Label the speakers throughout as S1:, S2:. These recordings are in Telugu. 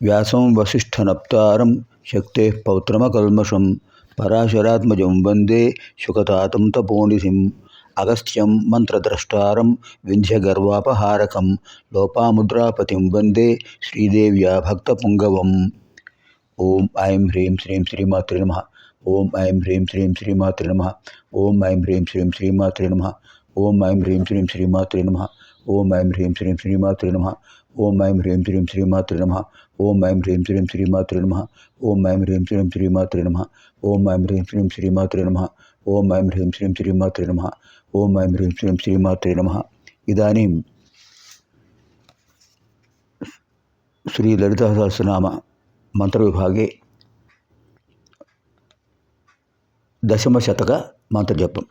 S1: వ్యాసం వసిష్ఠనప్తారం శక్తే పౌత్రమకల్మషం పరాశరాత్మజం వందే శుకతాతం తపోనిధిం అగస్త్యం మంత్రద్రష్టారం వింధ్యగర్వాపహారకం లోపాముద్రాపతిం వందే శ్రీదేవ్యా భక్తపుంగవం ఓం ఐం హ్రీం శ్రీం శ్రీమాతృ నమ. ఓం ఐం హ్రీం శ్రీం శ్రీమాతృ నమ. ఓం ఐం హ్రీం శ్రీం శ్రీమాతృ నమ. ఓం ఐం హ్రీం శ్రీం శ్రీమాతృ నమ. ఓం ఐం హ్రీం శ్రీం శ్రీమాతృ నమ. ఓం ఐం హ్రీం శ్రీం శ్రీమాతృ నమ. ఓం ఐం హ్రీం శ్రీం శ్రీమాతృ నమ. ఓం ఐం హ్రీం శ్రీం శ్రీమాతృ నమ. ఓం ఐం హ్రీం శ్రీం శ్రీమాతృ నమ. ఓం ఐం హ్రీం శ్రీం శ్రీమాతృ నమ. ఓం ఐం హ్రీం శ్రీం శ్రీమాతృ నమ. ఇదాनीं శ్రీలలితాసహస్రనామ మంత్రవిభాగే దశమశతక మంత్రజపం.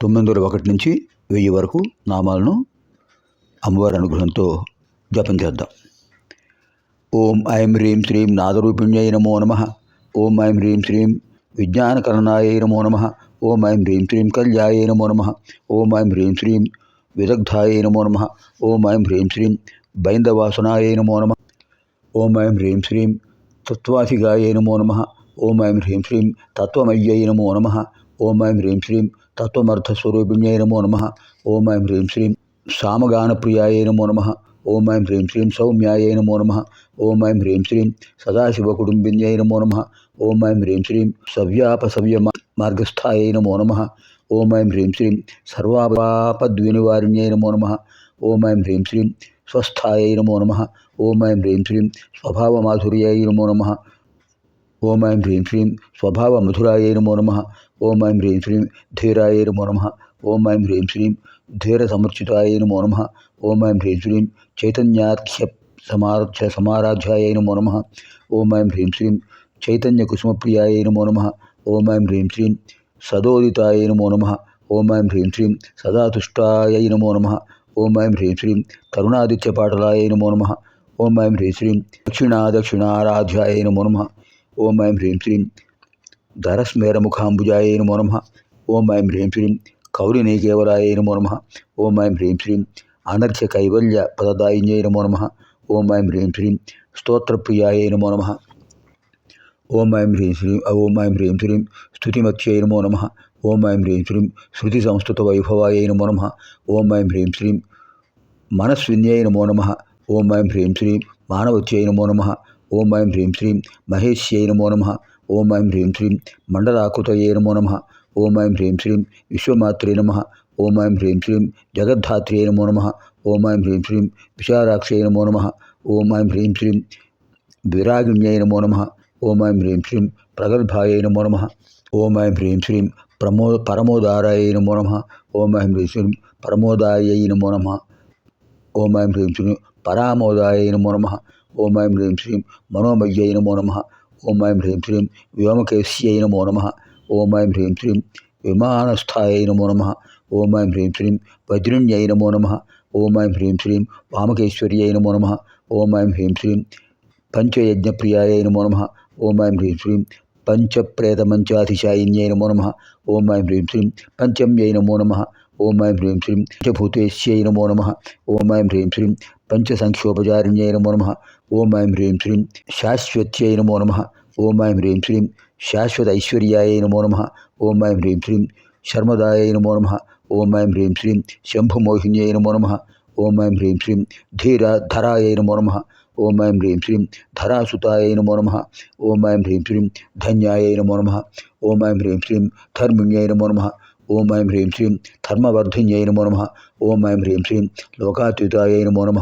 S1: తొమ్మిది వందల ఒకటి నుంచి వెయ్యి వరకు నామాలను అమ్మవారి అనుగ్రహంతో జపం చేద్దాం. ఓం ఐం హ్రీం శ్రీం నాదరూపిణ్యై నమో నమ. ఓం ఐం హ్రీం శ్రీం విజ్ఞానకరణాయ నమో నమ. ఓం ఐం హ్రీం శ్రీం కళ్యాయ నమో నమ. ఓం ఐం హ్రీం శ్రీం విదగ్ధాయ నమో నమ. ఓం ఐం హ్రీం శ్రీం బైందవాసనాయ నమో నమ. ఓం ఐం హ్రీం శ్రీం తత్వాసిగాయ నమో నమ. ఓం ఐం హ్రీం శ్రీం తత్వమయ్యై నమో నమ. ఓం ఐం హ్రీం శ్రీం తత్వమర్థస్వరూపిణ్యై నమో నమ. ఓం ఐం హ్రీం శ్రీం సామగానప్రియాయ నమో నమ. ఓం ఐం హ్రీం శ్రీం సౌమ్యాయ నమో నమ. ఓం ఐం హ్రీం శ్రీం సదాశివకుటుంబిన్యై నమో నమ. ఓం ఐం హ్రీం శ్రీం సవ్యాపసవ్య మార్గస్థాయ నమో నమ. ఓం ఐం హ్రీం శ్రీం సర్వాపద్వినివారిణ్యై నమో నమ. ఓం ఐం హ్రీం శ్రీం స్వస్థాయ నమో నమ. ఓం ఐం హ్రీం శ్రీం స్వభావమాధుర్యై నమో నమ. ఓం ఐం హ్రీం శ్రీం స్వభావ మధురాయ నమో. నమ ఓం ఐం హ్రీం శ్రీం ధీరాయ నమో. నమ ఓం ఐం హ్రీం శ్రీం ధీర సమర్చితాయ నమో. నమ ఓం ఐం హ్రీం శ్రీం చైతన్యాఖ్య సమారాధ్య సమారాధ్యాయ నమో. నమ ఓం ఐం హ్రీం శ్రీం చైతన్య కుసుమప్రియాయ నమో. నమ ఓం ఐం హ్రీం శ్రీం సదోదితాయ నమో. నమ ఓం ఐం హ్రీం శ్రీం సదాతుష్టాయ నమో. నమ ఓం ఐం హ్రీం శ్రీం కరుణాదిత్య పాటలాయ నమో. నమ ఓం ఐం హ్రీం శ్రీం దక్షిణాదక్షిణారాధ్యాయ నమో నమ. ఓం ఐం హ్రీం శ్రీం ధరస్మేరముఖాంబుజాయ నమో నమ. ఓం ఐం హ్రీం శ్రీం కౌరినీకేవలాయ నమో నమ. ఓం ఐం హ్రీం శ్రీం అనర్ఘ్య కైవల్య పదదాయిన్యై నమో నమ. ఓం ఐం హ్రీం శ్రీం స్తోత్రప్రియాయ నమో నమ. ఓం ఐం హ్రీం శ్రీం ఓం ఐం హ్రీం శ్రీం స్తుతిమత్యై నమో నమ. ఓం ఐం హ్రీం శ్రీం శృతి సంస్కృత వైభవాయ నమో నమ. ఓం ఐం హ్రీం శ్రీం మనస్విన్యై నమో నమ. ఓం ఐం హ్రీం శ్రీం మానవత్యై నమో నమ. ஓம் ஐம் ஹ்ரீம் ஸ்ரீம் மகேஷ்யை நமோ நம ஓம் ஐம் ஹ்ரீம் ஸ்ரீம் மண்டலாக்குதையே நமோ நம ஓம் ஐம் ஹ்ரீம் ஸ்ரீம் விஸ்வமாத்ரே நம ஓம் ஐம் ஹ்ரீம் ஸ்ரீம் ஜெகத்தாத்ரியே நமோ நம ஓம் ஐம் ஹ்ரீம் ஸ்ரீம் விஷாராட்சியை நமோ நம ஓம் ஐம் ஹ்ரீம் ஸ்ரீம் விராகிண்யை நமோ நம ஓம் ஐம் ஹ்ரீம் ஸ்ரீம் பிரகல்பாயை நமோ நம ஓம் ஐம் ஹ்ரீம் ஸ்ரீம் பிரமோ பரமோதாராயை நமோ நம ஓம் ஐம் ஹ்ரீம் ஸ்ரீம் பரமோதாயை நமோ நம ஓம் ஐம் ஹ்ரீம் ஸ்ரீம் பராமோதாயை நமோ நம ఓం ఐం హ్రీం శ్రీం మనోమయ్యై నమో నమ ఓం ఐం హ్రీం శ్రీం వ్యోమకేశ్యై నమో నమ ఓం ఐం హ్రీం శ్రీం విమానస్థాయ నమో నమ ఓం ఐం హ్రీం శ్రీం వజ్రిణ్యై నమో నమ ఓం ఐం హ్రీం శ్రీం వామకేశ్వర్యై నమో నమ ఓం ఐం హ్రీం శ్రీం పంచయజ్ఞప్రియాయ నమో నమ ఓం ఐం హ్రీం శ్రీం పంచప్రేతమంచాధిశాయిన్యై నమో నమ ఓం ఐం హ్రీం శ్రీం పంచమ్యై నమో నమ ఓం ఐం హ్రీం శ్రీం పంచభూతేశ్యై నమో నమ ఓం ఐం హ్రీం శ్రీం పంచసంక్షోపచారిణ్యై నమో నమ. ఓం ఐం హ్రీం శ్రీం శాశ్వత్యై నమో నమ. ఓం ఐం హ్రీం శ్రీం శాశ్వత ఐశ్వర్యాయ నమో నమ. ఓం ఐం హ్రీం శ్రీం శర్మదాయ నమో నమ. ఓం ఐం హ్రీం శ్రీం శంభుమోహిన్యై నమో నమ. ఓం ఐం హ్రీం శ్రీం ధీర ధరాయ నమో నమ. ఓం ఐం హ్రీం శ్రీం ధరాసుతాయ నమో నమ. ఓం ఐం హ్రీం శ్రీం ధన్యాయ నమో నమ. ఓం ఐం హ్రీం శ్రీం ధర్మిణ్యై నమో నమ. ఓం ఐం హ్రీం శ్రీం ధర్మవర్ధిన్యై నమో నమ ఓం ఐం హ్రీం శ్రీం లోకాతీతాయ నమో నమ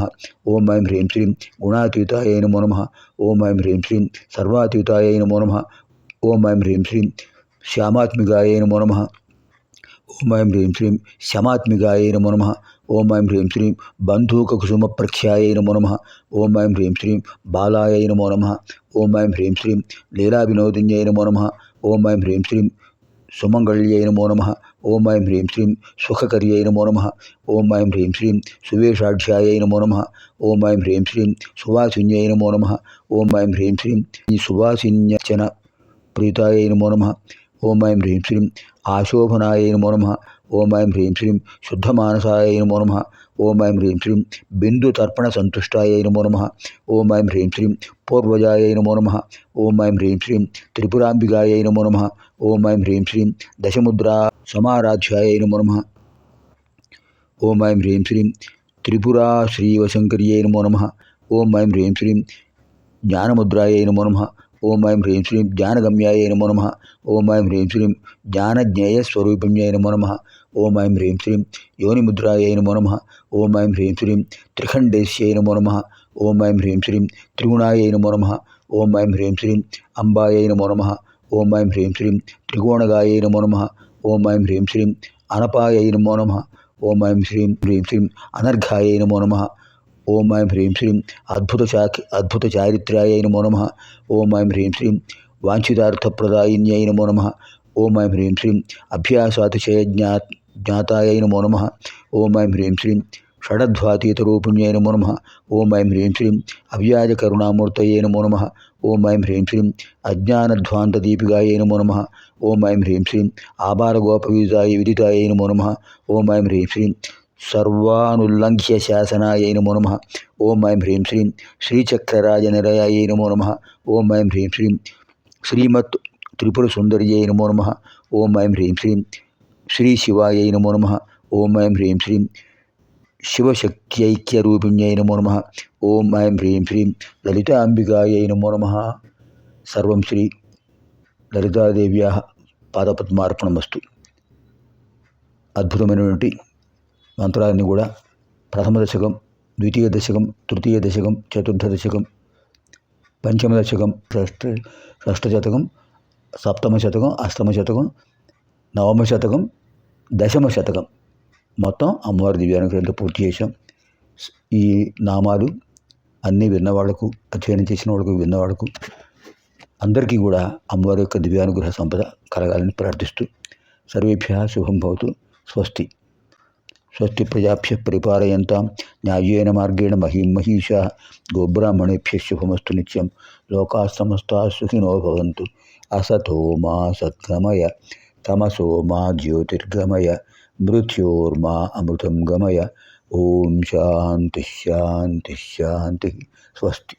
S1: ఓం ఐం హ్రీం శ్రీం గుణాతీతాయ నమో నమ ఓం ఐం హ్రీం శ్రీం సర్వాతీతాయ నమో నమ ఓం ఐం హ్రీం శ్రీం శ్యామాత్మికాయ నమో నమ ఓం ఐం హ్రీం శ్రీం శమాత్మికాయ నమో నమ ఓం ఐం హ్రీం శ్రీం బంధూకకుసుమ ప్రఖ్యాయ నమో నమ ఓం ఐం హ్రీం శ్రీం బాలాయ నమో నమ ఓం ఐం హ్రీం శ్రీం లీలా వినోదిన్యై నమో నమ ఓం ఐం హ్రీం శ్రీం సుమంగళ్యై నమో నమ ఓం ఐం హ్రీం శ్రీం సుఖకర్యై నమో నమ. ఓం ఐం హ్రీం శ్రీం సువేషాఢ్యాయ నమో నమ. ఓం ఐం హ్రీం శ్రీం సువాసిన్యై నమో నమ. ఓం ఐం హ్రీం శ్రీం సువాసిన్యచన ప్రీతాయ నమో నమ. ఓం ఐం హ్రీం శ్రీం ఆశోభనాయ నమో నమ. ఓం ఐం హ్రీం శ్రీం శుద్ధమానసాయ నమో నమ. ఓం ఐం హ్రీం శ్రీం బిందు తర్పణ సంతుష్టాయ నమో నమ. ఓం ఐం హ్రీం శ్రీం పూర్వజాయ నమో నమ. ఓం ఐం హ్రీం శ్రీం త్రిపురాంబికాయ నమో నమ. ఓం ఐం హ్రీం శ్రీం దశముద్రా సమారాధ్యాయ నమో నమ. ఓం ఐం హ్రీం శ్రీం త్రిపురా శ్రీవశంకర్యై నమో నమ. ఓం ఐం హ్రీం శ్రీం జ్ఞానముద్రాయ నమో నమ. ఓం ఐం హ్రీం శ్రీం జ్ఞానగమ్యాయ నమో నమ. ఓం ఐం హ్రీం శ్రీం జ్ఞానజ్ఞేయస్వరూపిణ్యై నమో నమ. ఓం ఐం హ్రీం శ్రీం యోనిముద్రాయ నమో నమ. ఓం ఐం హ్రీం శ్రీం త్రిఖండేశ్యై నమో నమ. ఓం ఐం హ్రీం శ్రీం త్రిగుణాయ నమో నమ. ఓం ఐం హ్రీం శ్రీం అంబాయ నమో నమ. ఓం ఐం హ్రీం శ్రీం త్రికోణగాయ నమో నమ. ఓం ఐం హ్రీం శ్రీం అనపాయ నమో నమ. ఓం ఐం శ్రీం హ్రీం శ్రీం అనర్ఘాయ నమో నమ. ఓం ఐం హ్రీం శ్రీం అద్భుత చాకి అద్భుత చారిత్రాయ నమో నమ. ఓం ఐం హ్రీం శ్రీం వాంఛితార్థప్రదాయిన్యై నమో నమ. ఓం ఐం హ్రీం శ్రీం అభ్యాసాతిశయ జ్ఞా జ్ఞాతాయ నమో నమ. ఓం ఐం హ్రీం శ్రీం షడధ్వాతీతరూపిణ్యై నమో నమ. ఓం ఐం హ్రీం శ్రీం అవ్యాజకరుణామూర్తయే నమో నమ. ఓం ఐం హ్రీం శ్రీం అజ్ఞానధ్వాంతదీపికాయ నమో నమ. ఓం ఐం హ్రీం శ్రీం ఆభారగోపవీజాయ విదితాయ నమో నమ. ఓం ఐం హ్రీం శ్రీం సర్వానుల్లంఘ్య శాసనాయ నమో నమ. ఓం ఐం హ్రీం శ్రీం శ్రీచక్రరాజనిరయాయ నమో నమ. ఓం ఐం హ్రీం శ్రీం శ్రీమత్ త్రిపుర సుందర్యై నమో నమ ఓం ఐం హ్రీం శ్రీం శ్రీ శివాయై నమో నమ ఓం ఐం హ్రీం శ్రీం శివశక్త్యైక్యరూపిణ్యై నమో నమ ఓం ఐం హ్రీం శ్రీం లలితాంబికాయై నమో నమ సర్వం శ్రీ లలితాదేవ్యా పాదపద్మార్పణమస్తు అద్భుతమైనటువంటి మంత్రాలన్నీ కూడా ప్రథమ దశకం ద్వితీయ దశకం తృతీయ దశకం చతుర్థ దశకం పంచమ దశకం షష్ట షష్ఠ శతకం సప్తమ శతకం అష్టమ శతకం నవమ శతకం దశమ శతకం. మొత్తం అమ్మవారి దివ్యానుగ్రహంతో పూర్తి చేశాం. ఈ నామాలు అన్నీ విన్నవాళ్ళకు అధ్యయనం చేసిన వాళ్ళకు విన్నవాళ్ళకు అందరికీ కూడా అమ్మవారి యొక్క దివ్యానుగ్రహ సంపద కలగాలని ప్రార్థిస్తూ సర్వేభ్య శుభం భవతు. స్వస్తి. స్వస్తి ప్రజాభ్య పరిపాలయంతాం న్యాయేన మార్గేణ మహీం మహిషా గోబ్రాహ్మణేభ్య శుభమస్తు నిత్యం లోకా సమస్తా సుఖినో భవంతు అసతో మా సద్గమయ తమసో మా జ్యోతిర్గమయ మృత్యోర్మా అమృతం గమయ ఓం శాంతి శాంతి శాంతి స్వస్తి